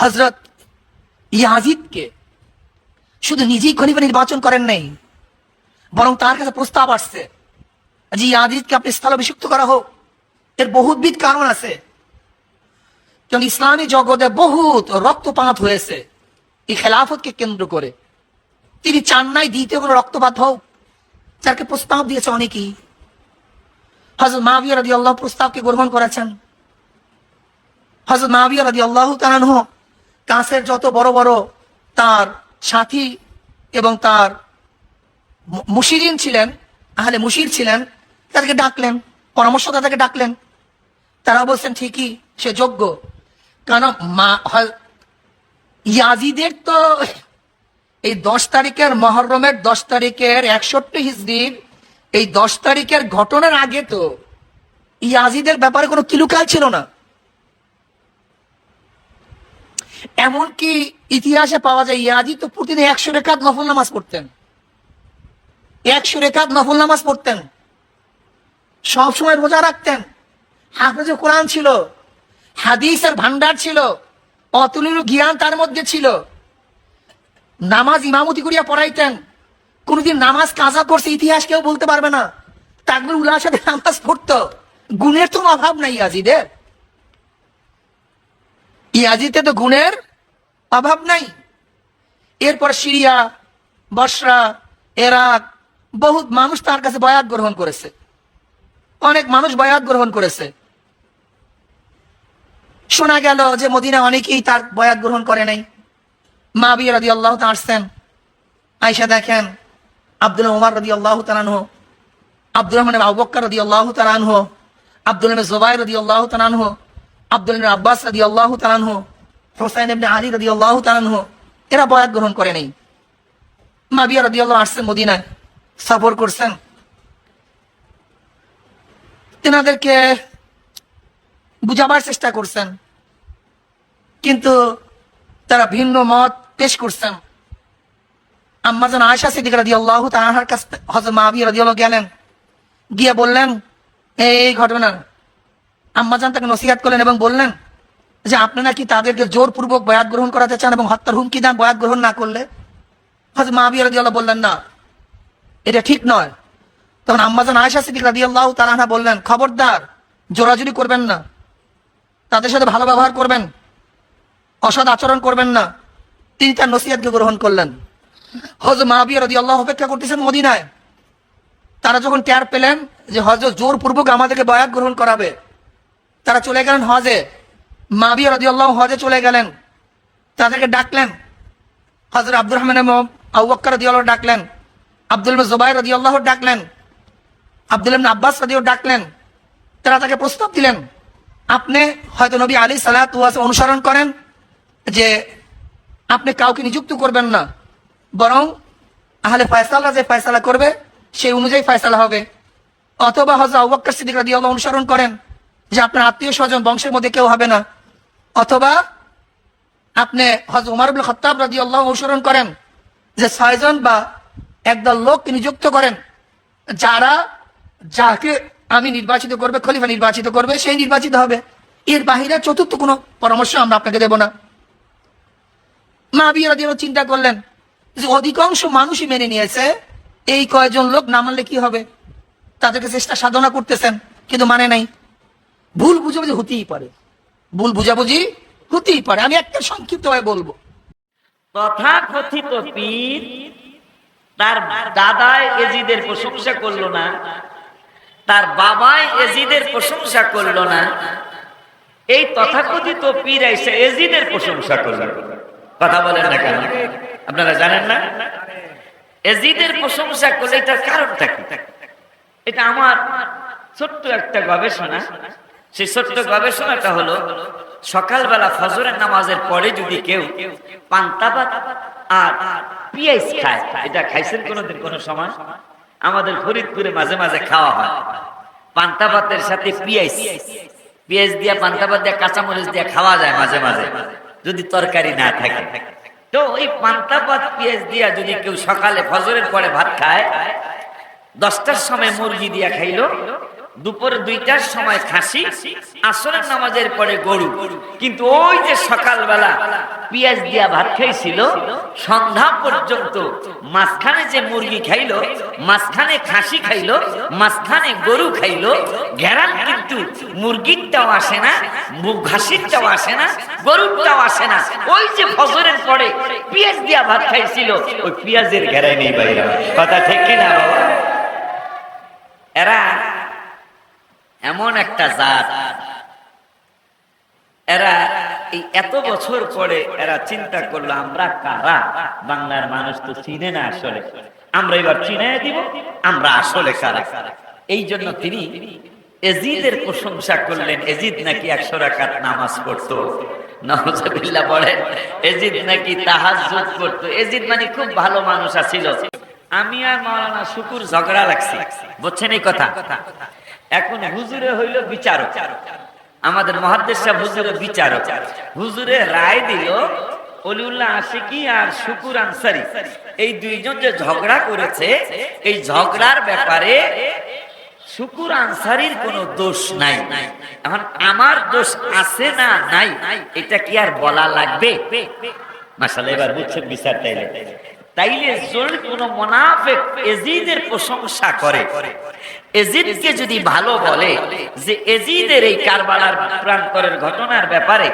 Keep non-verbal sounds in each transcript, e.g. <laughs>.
হজরত ইয়াজিদকে শুধু নিজেই খলিফা নির্বাচন করেন নাই, বরং তার কাছে প্রস্তাব আসছে যে ইয়াজিদকে আপনি স্থলাভিষিক্ত করা হোক। এর বহুবিধ কারণ আছে। কারণ ইসলামী জগতে বহুত রক্তপাত হয়েছে। এই খেলাফতকে কেন্দ্র করে। তিনি চান নাই দ্বিতীয় কোনো রক্তপাত হোক, যাকে প্রস্তাব দিয়েছে অনেকেই। হজরত মাবিয়া রাজি আল্লাহ প্রস্তাবকে গ্রহণ করেছেন। হজরত মাবিয়া রাজি আল্লাহ তালানহ কাছের যত বড় বড় তার সাথী এবং তার মুশিরিন ছিলেন, আহলে মুশির ছিলেন, তাদেরকে ডাকলেন, পরামর্শদাতাকে ডাকলেন। তারা বলছেন, ঠিকই, সে যোগ্য। কারণ মা ইয়াজিদের তো এই দশ তারিখের মহরমের দশ তারিখের একষট্টি হিজড়ির এই দশ তারিখের ঘটনার আগে তো ইয়াজিদের ব্যাপারে কোনো কিলুকাল ছিল না। এমনকি ইতিহাসে পাওয়া যায় ইয়াজি তো প্রতিদিন একশো রেখাত নফল নামাজ পড়তেন। একশো রেখাত নফল নামাজ পড়তেন। সব সময় রোজা রাখতেন। হাফেজে কোরআন ছিল। হাদিসের ভান্ডার ছিল। অতুলনীয় জ্ঞান তার মধ্যে ছিল। নামাজ ইমামতি করিয়া পড়াইতেন। কোনদিন নামাজ কাজা করছে ইতিহাস কেউ বলতে পারবে না। তাকবির উল্লার সাথে নামাজ পড়তো। গুণের তো অভাব নাই ইয়াজিদের। ইয়াজিতে তো গুণের অভাব নাই। এরপর সিরিয়া, বসরা, এরাক, বহুত মানুষ তার কাছে বয়াত গ্রহণ করেছে। অনেক মানুষ বয়াত গ্রহণ করেছে। শোনা গেল যে মদিনা অনেকেই তার বয়াত গ্রহণ করে নাই। মা বিয়ে রাজি আল্লাহ আসছেন। আয়সা দেখেন, আব্দুল ওমর রদি আল্লাহ তালানহ আব্দুল রহমান আবক্কর রদি আল্লাহ তালানহ আব্দুল রহমান জোবাই রদি আল্লাহ তালানহ আব্দুল আব্বাস রদি আল্লাহ তালানহ হোসাইন ইবনে আলী রদি আল্লাহ তালানহ এরা বয়াত গ্রহণ করে নাই। মা বিয়া রদি আল্লাহ আসছেন মদিনায়, সফর করছেন। তেনাদেরকে বুঝাবার চেষ্টা করছেন। কিন্তু তারা ভিন্ন মত পেশ করছেন। আম্মাজান আয়সা সিদ্দিক রাজি আল্লাহ তাহার কাছ হজরত মাহাবি রাজি আল্লাহ গেলেন। গিয়ে বললেন, এই এই ঘটনা আম্মাজান তাকে নসিহাত করলেন এবং বললেন যে আপনি নাকি তাদেরকে জোরপূর্বক বয়াত গ্রহণ করাতে চান এবং হত্যার হুমকি দেন, বয়াত গ্রহণ না করলে? হজরত মাহাবি রাজি আল্লাহ বললেন, না, এটা ঠিক নয়। তখন আম্মাজান আয়সা সিদ্দিক আল্লাহ তালাহা বললেন, খবরদার, জোরাজুরি করবেন না। তাদের সাথে ভালো ব্যবহার করবেন, অসৎ আচরণ করবেন না। তিনি তার নসিহাতকে গ্রহণ করলেন। হজ মাহাবিয়া রদি আল্লাহ অপেক্ষা করতেছেন মদিনায়। তারা যখন ট্যার পেলেন যে হজ জোরপূর্বক আমাদেরকে বয়াত গ্রহণ করাবে তারা চলে গেলেন হজে। মাবিয়া রদি আল্লাহ হজে চলে গেলেন। তাদেরকে ডাকলেন। হজরত আব্দুর রহমান আউ্বাক্কা রদি আল্লাহ ডাকলেন। আব্দুল জোবাই রদি আল্লাহ ডাকলেন। আব্দুল আব্বাস রদিও ডাকলেন। তারা তাকে প্রস্তাব দিলেন, আপনি হয়তো নবী আলী সালাত অনুসরণ করেন যে আপনি কাউকে নিযুক্ত করবেন না। বরং আহলে ফয়সালা যে ফয়সালা করবে, সেই অনুযায়ী ফয়সালা হবে। অথবা হজরত আবুবকর সিদ্দিক রাদিয়াল্লাহু অনুসরণ করেন। যে আপনার আত্মীয় স্বজন বংশের মধ্যে কেউ হবে না। অথবা আপনি হজ উমর ইবনে খাত্তাব রাদিয়াল্লাহু অনুসরণ করেন যে ছয়জন বা একদল লোককে নিযুক্ত করেন, যারা যাকে আমি নির্বাচিত করবে, খলিফা নির্বাচিত করবে, সেই নির্বাচিত হবে। এর বাহিরে চতুর্থ কোনো পরামর্শ আমরা আপনাকে দেব না। মা বিয়ে চিন্তা করলেন যে অধিকাংশ মানুষই মেনে নিয়েছে এই কয়জন লোক না মানলে কি হবে? তাদেরকে চেষ্টা সাধনা করতেছেন, কিন্তু মানে নাই। ভুল বুঝাবুঝি হতেই পারে। ভুল বুঝাবুঝি হতেই পারে। আমি একটা সংক্ষিপ্ত ভাবে বলব। তথাকথিত পীর তার দাদায় এজিদের প্রশংসা করল না, তার বাবাই এজিদের প্রশংসা করল না, এই তথাকথিত পীর এসে এজিদের প্রশংসা করল। কথা বলেন না কেন? আপনারা জানেন না? এজিদের প্রশংসা করলে এটার কারণটা কি? এটা আমার ছোট্ট একটা গবেষণা। সেই ছোট্ট গবেষণাটা হলো, সকালবেলা ফজরের নামাজের পরে যদি কেউ পান্তা ভাত আর পিয়াইজ খায়, এটা খাইছেন কোনোদিন কোনো সময়? আমাদের ফরিদপুরে মাঝে মাঝে খাওয়া হয়। পান্তা ভাতের সাথে পিয়াইজ পেঁয়াজ দিয়া পান্তা ভাত দিয়া, কাঁচামরিচ দিয়া খাওয়া যায় মাঝে মাঝে, যদি তরকারি না থাকে। তো ওই পান্তা ভাত পেঁয়াজ দিয়া যদি কেউ সকালে ফজরের পরে ভাত খায়, দশটার সময় মুরগি দিয়া খাইলো দুপুরে দুইটার সময় খাসি, আসরের নামাজের পরে গরু। কিন্তু ওই যে সকালবেলা পেঁয়াজ দিয়া ভাত খাইছিল, সন্ধ্যা পর্যন্ত মাঝখানে যে মুরগি খাইলো, মাঝখানে খাসি খাইলো, মাঝখানে গরু খাইলো, ঘেরান কিন্তু মুরগিরটাও আসে না ঘাসিরটাও আসে না, গরুরটাও আসে না। ওই যে ফজরের পরে পেঁয়াজ দিয়া ভাত খাইছিল, ওই পেঁয়াজের ঘেরাই নেই বাইরে কথা ঠিক কিনা এরা এমন একটা জাত। এরা এই এত বছর পরে এরা চিন্তা করল, আমরা কারা? বাংলার মানুষ তো চিনে না আসলে। আমরা এবার চিনে দিব, আমরা আসলে কারা? এই জন্য তিনি এজিদের প্রশংসা করলেন, এজিদ নাকি একশো রাকাত নামাজ পড়তো? নওয়াজবিল্লাহ বলেন, এজিদ নাকি তাহাজ্জুদ করতো? এজিদ মানে খুব ভালো মানুষ আছিল। আমি আর মাওলানা শুকুর ঝগড়া লাগছি। বুঝছেন এই কথা? এখন হুজুরে হইল বিচারক। আমাদের মহাদেশ সাহেব হুজুরে বিচারক। হুজুরে রায় দিল, অলিউল্লাহ আশিকি আর শুকুর আনসারি। এই দুইজন যে ঝগড়া করেছে, এই ঝগড়ার ব্যাপারে শুকুর আনসারির কোনো দোষ নাই। এখন আমার দোষ আছে না নাই, এটা কি আর বলা লাগবে? মাসাল্লাহ এবার বুঝছেন বিচার তাইলে। তাইলে যদি কোনো মোনাফেক এজিদের প্রশংসা করে এজিদকে যদি ভালো বলে যে এজিদের এই কারবালার প্রান্তরের ঘটনার ব্যাপারে,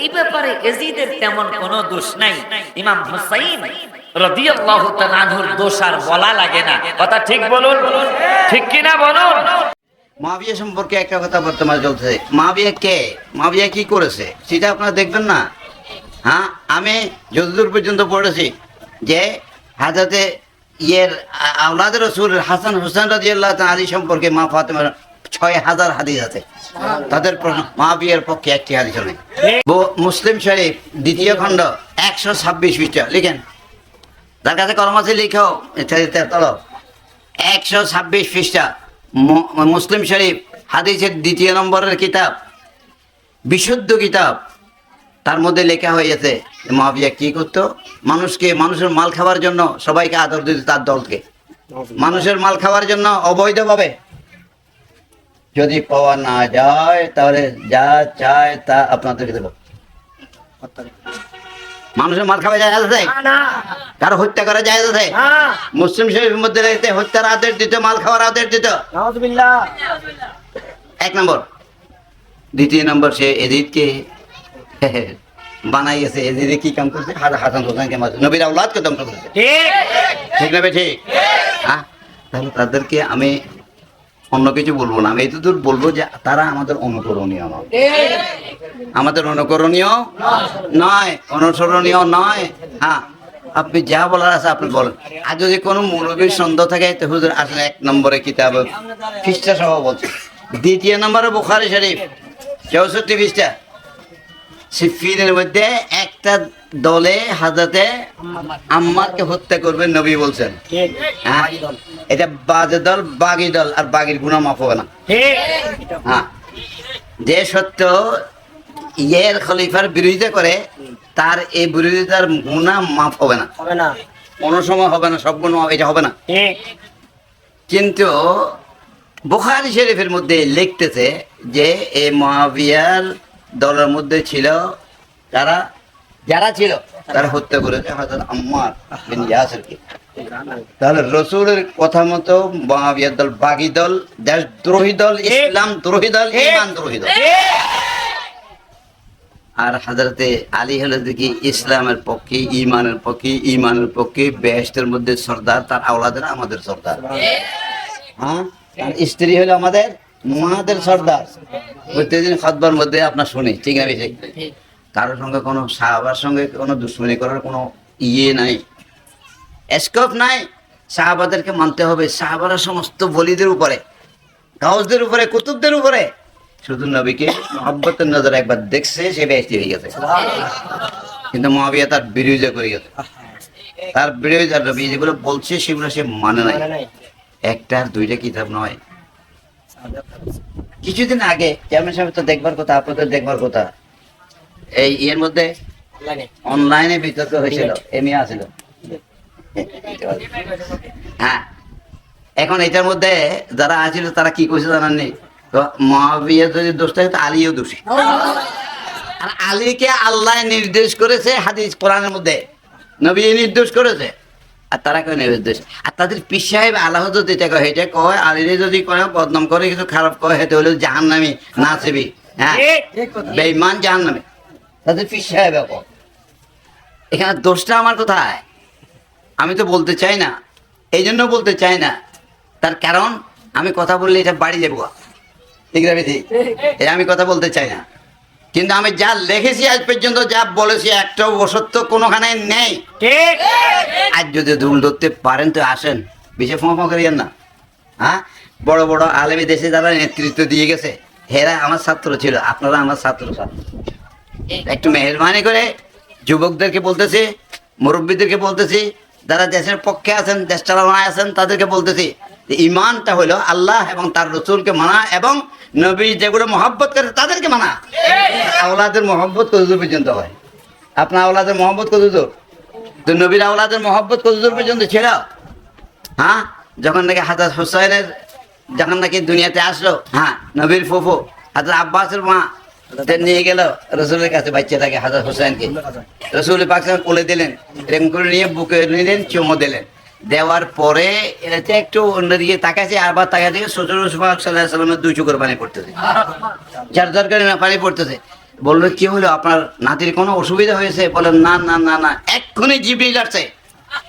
এই ব্যাপারে এজিদের তেমন কোনো দোষ নাই। ইমাম হুসাইন রাদিয়াল্লাহু তাআলা আনহুর দোষ আর বলা লাগে না। কথা ঠিক বলুন? ঠিক কিনা বলুন? মাবিয়া সম্পর্কে একটা কথা বর্তমানে চলছে। মাবিয়া কে? মাবিয়া কি করেছে? সেটা আপনারা দেখবেন না। হ্যাঁ আমি যতদূর পর্যন্ত পড়েছি যে হাজাতে ইয়ের আওলাদ রসুল হাসান হুসেন রাজিয়াল্লাহ আলী সম্পর্কে মা ফাতেমার ছয় হাজার হাদিস আছে। তাদের প্রশ্ন মাবিয়ার পক্ষে একটি হাদিস নেই মুসলিম শরীফ, দ্বিতীয় খণ্ড, একশো ছাব্বিশ পৃষ্ঠা। লিখেন। তার কাছে কলম আছে, লিখো। তল। একশো ছাব্বিশ পৃষ্ঠা। মু- মুসলিম শরীফ, হাদিসের দ্বিতীয় নম্বরের কিতাব, বিশুদ্ধ কিতাব। তার মধ্যে লেখা হয়েছে মহাবিয়া কি করতো? মানুষকে মানুষের মাল খাওয়ার জন্য সবাইকে আদর দিত তার দলকে। মানুষের মাল খাওয়ার জন্য অবৈধভাবে। যদি পাওয়া না যায় তাহলে যা চায় তা আপনাদেরকে দেবো। মানুষের মাল খাওয়া যায় আছে? কারও হত্যা করা যায় আছে? মুসলিম শরীফের মধ্যে রয়েছে হত্যার আদেশ দিত মাল খাওয়ার আদেশ দিত। এক নম্বর। দ্বিতীয় নম্বর সে এদিতকে। <laughs> বানাই গেছে এদিকে কি কাম করছে? হাসান হাসান হোসেনকে মারছে। নবীর আউলাদকে ধ্বংস করেছে? ঠিক। না ঠিক? হ্যাঁ? তাহলে তাদেরকে আমি অন্য কিছু বলব না। আমি এতদূর বলব যে তারা আমাদের অনুকরণীয় নয় আমাদের অনুকরণীয় নয় অনুসরণীয় নয়। হ্যাঁ আপনি যা বলার আছে আপনি বলেন। আর যদি কোনো মৌলবীর সন্দেহ থাকে তো হুজুর আসলে এক নম্বরে কিতাব খ্রিস্টা সহ বলছে। দ্বিতীয় নম্বরে বুখারি শরীফ চৌষট্টি সিফিনের মধ্যে একটা দলে হাজাতে আম্মারকে হত্যা করবেন নবী বলছেন। হ্যাঁ? এটা বাজে দল বাগি দল আর বাগির গুণা মাফ হবে না। হ্যাঁ। যে সত্য ইয়ের খলিফার বিরোধিতা করে তার এই বিরোধিতার গুণা মাফ হবে না। হবে না। কোনো সময় হবে না সব গুণ এটা হবে না। কিন্তু বুখারি শরীফের মধ্যে লিখতেছে যে এই মহাবিয়ার দলের মধ্যে ছিল তারা যারা ছিল তারা হত্যা করেছে হয়তো আম্মার বিন ইয়াসিরকে। তাহলে রসুলের কথা মতো দল বাগি দল দেশ দ্রোহী দল ইসলাম দ্রোহী দল ইমান দ্রোহী দল। আর হাজরতে আলী হলে দেখি ইসলামের পক্ষে ইমানের পক্ষে ইমানের পক্ষে বেহেস্তের মধ্যে সর্দার তার আওলাদের আমাদের সর্দার। হ্যাঁ? তার স্ত্রী হলো আমাদের মাদের সর্দার। প্রত্যেকদিন খতবার মধ্যে আপনার শুনি, ঠিক আছে কারোর সঙ্গে কোনো সাহাবার সঙ্গে কোনো দুশ্মনী করার কোনো ইয়ে নাই। স্কোপ নাই, সাহাবাদেরকে মানতে হবে। সাহাবারা সমস্ত বলিদের উপরে, গাউসদের উপরে, কুতুবদের উপরে। শুধু নবীকে মহব্বতের নজর একবার দেখছে সে বেশি হয়ে গেছে। কিন্তু মহাবিয়া তার বিরোধিতা করে গেছে। তার বিরোধিতা নবী যেগুলো বলছে, সেগুলো সে মানে নাই নাই। একটা আর দুইটা কিতাব নয়। কিছুদিন আগে চেয়ারম্যান সাহেব তো দেখবার কথা আপনাদের দেখবার কথা। এই ইয়ের মধ্যে অনলাইনে বিতর্ক হয়েছিল এমনি আসছিল হ্যাঁ এখন এটার মধ্যে যারা আছিল তারা কি কইছে জানাননি? তো মহাবিয়া যদি দোষ থাকে আলীও দোষী। আর আলীকে আল্লাহ নির্দেশ করেছে হাদিস কোরআনের মধ্যে। নবী নির্দেশ করেছে। আর তারা নির্দেশ আর তাদের পিস সাহেব আল্লাহ যদি এটা কয় এটা কয় আলীরে যদি কয় বদনাম করে কিছু খারাপ কয় হেতে হলে জাহান্নামি নাচবি হ্যাঁ? বেঈমান জাহান্নামি। তাদের পিস সাহেব এখানে দোষটা আমার কোথায়? আমি তো বলতে চাই না। এই জন্য বলতে চাই না। তার কারণ আমি কথা বললে এটা বাড়ি যাব। ঠিক না আমি কথা বলতে চাই না। কিন্তু আমি যা লিখেছি আজ পর্যন্ত যা বলেছি একটাও অসত্য কোনোখানে নেই। ঠিক। আজ যদি ধুল ধরতে পারেন তো আসেন। বিশেষ ফোঁয়া করিয়েন না। হ্যাঁ? বড় বড় আলেমী দেশে যারা নেতৃত্ব দিয়ে গেছে হেরা আমার ছাত্র ছিল আপনারা আমার ছাত্র ছাত্র। একটু মেহরবানি করে যুবকদেরকে বলতেছি মুরব্বীদেরকে বলতেছি যারা দেশের পক্ষে আছেন দেশ চালানায় আছেন তাদেরকে বলতেছি ইমানটা হলো আল্লাহ এবং তার রসুলকে মানা এবং নবী যেগুলো মহব্বত করে তাদেরকে মানা। আওলাদের মহব্বত কতদূর পর্যন্ত হয়? আপনার আওলাদের মহব্বত কতদূর? তো নবীর আওলাদের মহব্বত কতদূর পর্যন্ত ছিল? হ্যাঁ? যখন নাকি হাজার হুসাইনের যখন নাকি দুনিয়াতে আসলো হ্যাঁ নবীর ফুফু হাজার আব্বাসের মা নিয়ে গেল রসুলের কাছে বাচ্চাটাকে হাজার হুসাইনকে। রসুল পাক সাহেব কোলে দিলেন এরকম করে নিয়ে বুকে নিলেন চুমো দিলেন। দেওয়ার পরে এতে একটু অন্যদিকে তাকাইছে আবার তাকাই থেকে সাল্লাহ সাল্লামের দুই চোখের পানি পড়তেছে। যার যার করে না পানি পড়তেছে। বলল কি হলো? আপনার নাতির কোনো অসুবিধা হয়েছে? বলেন না না না না এক্ষুনি জিবরিল আসছে।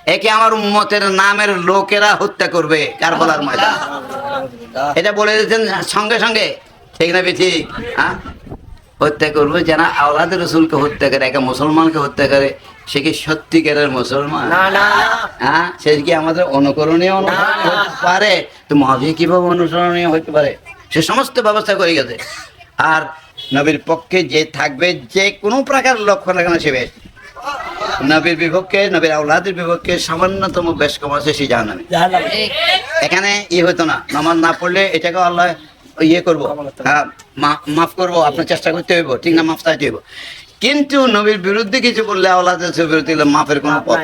একে আমার উম্মতের নামের লোকেরা হত্যা করবে কারবালার ময়দান। এটা বলে দিয়েছেন সঙ্গে সঙ্গে। ঠিক না বে ঠিক? হ্যাঁ? হত্যা করবে যারা আওলাদের রসুলকে হত্যা করে একা মুসলমানকে হত্যা করে সে কি সত্যিকারের মুসলমান? হ্যাঁ? সে কি আমাদের অনুকরণীয় হতে পারে। তো মহাবীর কীভাবে অনুসরণীয় হতে পারে? সে সমস্ত ব্যবস্থা করে গেছে। আর নবীর পক্ষে যে থাকবে যে কোনো প্রকার লক্ষ্য না সে বেশ। নবীর বিপক্ষে নবীর আউলাদের বিপক্ষে সামান্যতম বেশ কম আছে সে জাহান্নামে। এখানে ই হতো না। নামাজ না পড়লে এটাকে আল্লাহ ইয়ে করব হ্যাঁ মাফ করব, আপনার চেষ্টা করতে হইব, ঠিক না মাফ চাইতে হইব কিন্তু নবীর বিরুদ্ধে কিছু বললে আওলাদের বিরুদ্ধে মাফের কোনো পথ।